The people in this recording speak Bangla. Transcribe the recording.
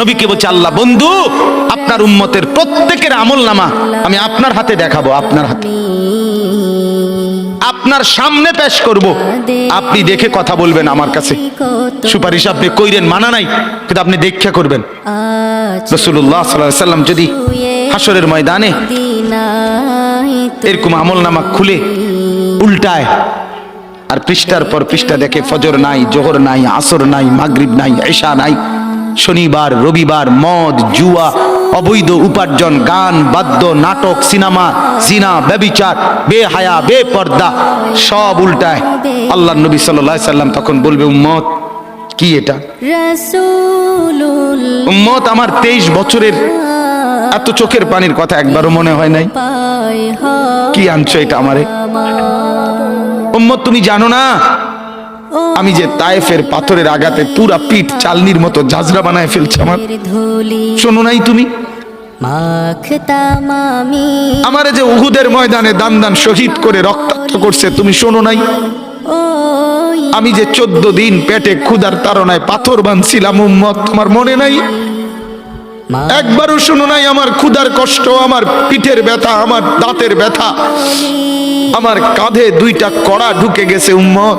নবীকে বলছে, আল্লাহ, বন্ধু, আপনার উম্মতের প্রত্যেকের আমল নামা আমি আপনার হাতে দেখাবো, আপনার হাতে। আপনার সামনে পেশ করব। আপনি দেখে কথা বলবেন আমার কাছে। সুপারিশ আপনি কইরেন, মানা নাই, কিন্তু আপনি দেখা করবেন। রসুল্লাহ সাল্লাম যদি হাসরের ময়দানে এরকম আমল নামা খুলে, উল্টায়, আর পৃষ্ঠার পর পৃষ্ঠা দেখে ফজর নাই, জোহর নাই, আসর নাই, মাগরিব নাই এশা নাই শনিবার রবিবার মদ জুয়া অবৈধ উপার্জন গান বাদ্য নাটক সিনেমা জিনা ব্যবিচার বেহায়া বেপর্দা সব উল্টায়। আল্লাহ নবী সাল্লাহ সাল্লাম তখন বলবে উম্মত কি এটা? উম্মত আমার তেইশ বছরের এত চোখের পানির কথা একবারও মনে হয় নাই। কি আনছো এটা আমারে? উম্মত তুমি জানো না আমি যে তায়েফের পাথরের আঘাতে পুরা পিঠ চালনির মতো জাজরা বানায় ফেলছে আমার। শোনো নাই তুমি? আমারে যে উহুদের ময়দানে দান দান শহীদ করে রক্তাক্ত করছে তুমি শোনো নাই? আমি যে চোদ্দ দিন পেটে ক্ষুধার তাড়নায় পাথর বানছিলাম উম্মত তোমার মনে নাই? একবারও শোনো নাই আমার ক্ষুধার কষ্ট আমার পিঠের ব্যথা আমার দাঁতের ব্যথা। আমার কাঁধে দুইটা কড়া ঢুকে গেছে উম্মত।